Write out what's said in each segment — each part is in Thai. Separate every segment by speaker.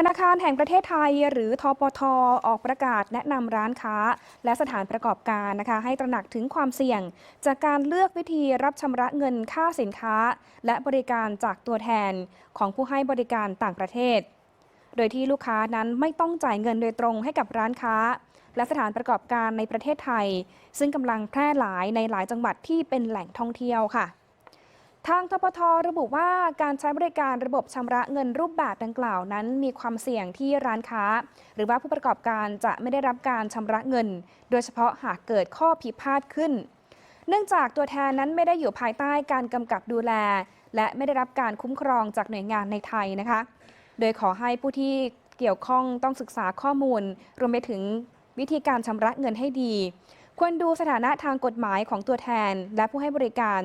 Speaker 1: ธนาคารแห่งประเทศไทยหรือทปทออกประกาศแนะนำร้านค้า และสถานประกอบการนะคะให้ตระหนักถึงความเสี่ยง จากการเลือกวิธีรับชำระเงินค่าสินค้า และบริการจากตัวแทนของผู้ให้บริการต่างประเทศ โดยที่ลูกค้านั้นไม่ต้องจ่ายเงินโดยตรงให้กับร้านค้า และสถานประกอบการในประเทศไทย ซึ่งกำลังแพร่หลายในหลายจังหวัดที่เป็นแหล่งท่องเที่ยวค่ะ ทางทปทระบุว่าการใช้บริการระบบชำระเงินรูปแบบดังกล่าวนั้น มีความเสี่ยงที่ร้านค้า หรือว่าผู้ประกอบการจะไม่ได้รับการชำระเงิน โดยเฉพาะหากเกิดข้อพิพาทขึ้น เนื่องจากตัวแทนนั้นไม่ได้อยู่ภายใต้การกำกับดูแล และไม่ได้รับการคุ้มครองจากหน่วยงานในไทยนะคะ โดยขอให้ผู้ที่เกี่ยวข้องต้องศึกษาข้อมูล รวมไปถึงวิธีการชำระเงินให้ดี ควรดูสถานะทางกฎหมายของตัวแทน และผู้ให้บริการ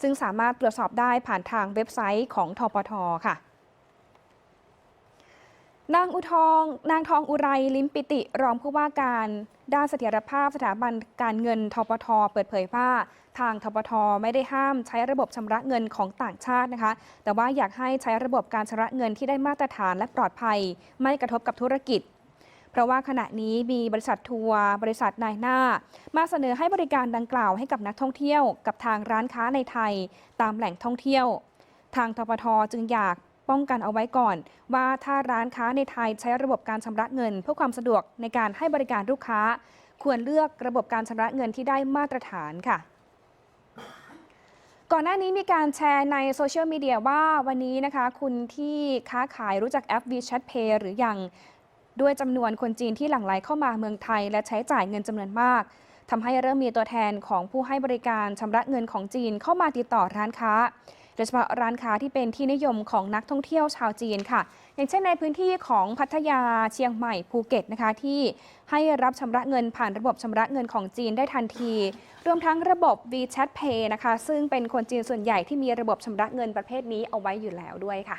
Speaker 1: ซึ่งสามารถตรวจสอบได้ผ่านทางเว็บไซต์ของทปทค่ะนางอุทอง นางทองอุไรลิมปิติ รองผู้ว่าการ ด้านเสถียรภาพสถาบันการเงินทปท เปิดเผยว่าทางทปท ไม่ได้ห้ามใช้ระบบชำระเงินของต่างชาตินะคะ แต่ว่าอยากให้ใช้ระบบการชำระเงินที่ได้มาตรฐานและปลอดภัย ไม่กระทบกับธุรกิจ เพราะว่าขณะนี้มีบริษัททัวร์บริษัทนายหน้า มาเสนอให้บริการดังกล่าวให้กับนักท่องเที่ยวกับทางร้านค้าในไทย ตามแหล่งท่องเที่ยว ทางทปทจึงอยากป้องกันเอาไว้ก่อน ว่าถ้าร้านค้าในไทยใช้ระบบการชำระเงิน เพื่อความสะดวกในการให้บริการลูกค้า ควรเลือกระบบการชำระเงินที่ได้มาตรฐานค่ะก่อนหน้านี้มีการแชร์ในโซเชียลมีเดียว่าวันนี้นะคะ คุณที่ค้าขายรู้จักแอป WeChat Pay หรือยัง ด้วยจำนวนคนจีนที่หลั่งไหลเข้ามาเมืองไทย และใช้จ่ายเงินจำนวนมากทำให้เริ่มมีตัวแทนของผู้ให้บริการชำระเงินของจีนเข้ามาติดต่อร้านค้าโดยเฉพาะร้านค้าที่เป็นที่นิยมของนักท่องเที่ยวชาวจีนค่ะ อย่างเช่นในพื้นที่ของพัทยาเชียงใหม่ภูเก็ตนะคะที่ให้รับชำระเงินผ่านระบบชำระเงินของจีนได้ทันที รวมทั้งระบบ WeChat Pay นะคะ ซึ่งเป็นคนจีนส่วนใหญ่ที่มีระบบชำระเงินประเภทนี้เอาไว้อยู่แล้วด้วยค่ะ